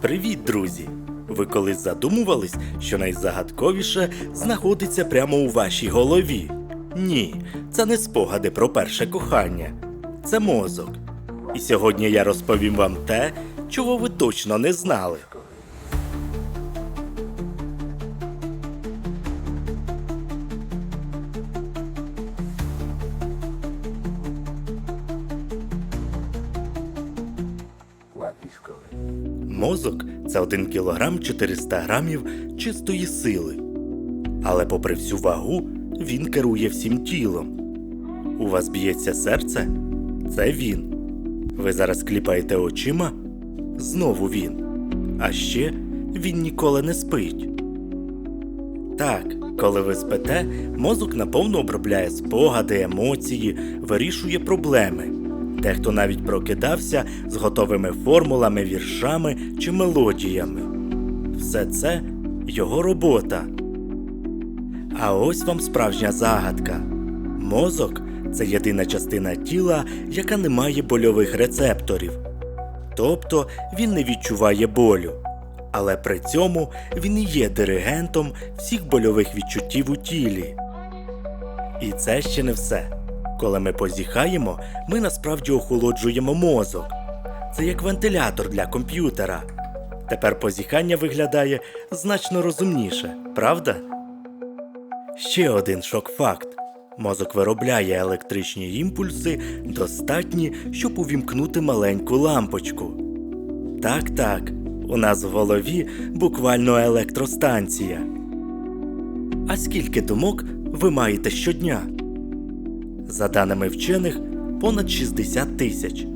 Привіт, друзі! Ви колись задумувались, що найзагадковіше знаходиться прямо у вашій голові? Ні, це не спогади про перше кохання, це мозок. І сьогодні я розповім вам те, чого ви точно не знали. Мозок це 1 кілограм 400 грамів чистої сили. Але попри всю вагу, він керує всім тілом. У вас б'ється серце? Це він. Ви зараз кліпаєте очима? Знову він. А ще він ніколи не спить. Так, коли ви спите, мозок наповно обробляє спогади, емоції, вирішує проблеми. Дехто навіть прокидався з готовими формулами, віршами чи мелодіями. Все це його робота. А ось вам справжня загадка. Мозок це єдина частина тіла, яка не має больових рецепторів. Тобто він не відчуває болю. Але при цьому він і є диригентом всіх больових відчуттів у тілі. І це ще не все. Коли ми позіхаємо, ми насправді охолоджуємо мозок. Це як вентилятор для комп'ютера. Тепер позіхання виглядає значно розумніше, правда? Ще один шок-факт. Мозок виробляє електричні імпульси, достатні, щоб увімкнути маленьку лампочку. Так, так, у нас в голові буквально електростанція. А скільки думок ви маєте щодня? За даними вчених, понад 60 тисяч.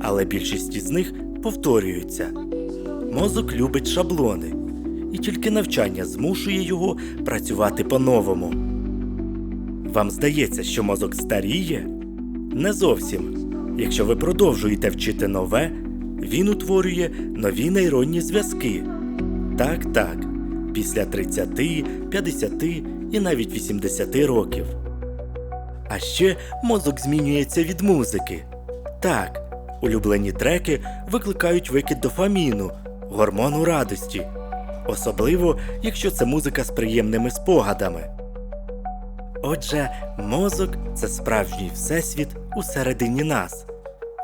Але більшість із них повторюються. Мозок любить шаблони, і тільки навчання змушує його працювати по-новому. Вам здається, що мозок старіє? Не зовсім. Якщо ви продовжуєте вчити нове, він утворює нові нейронні зв'язки. Так, так, після 30, 50 і навіть 80 років. А ще мозок змінюється від музики. Так, улюблені треки викликають викид дофаміну, гормону радості, особливо якщо це музика з приємними спогадами. Отже, мозок це справжній всесвіт усередині нас.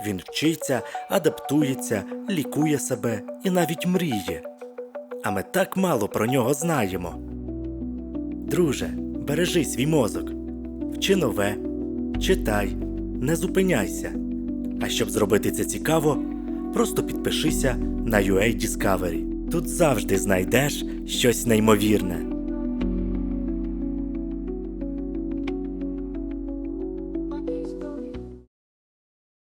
Він вчиться, адаптується, лікує себе і навіть мріє. А ми так мало про нього знаємо. Друже, бережи свій мозок, вчи нове, читай, не зупиняйся. А щоб зробити це цікаво, просто підпишися на UA Discovery. Тут завжди знайдеш щось неймовірне.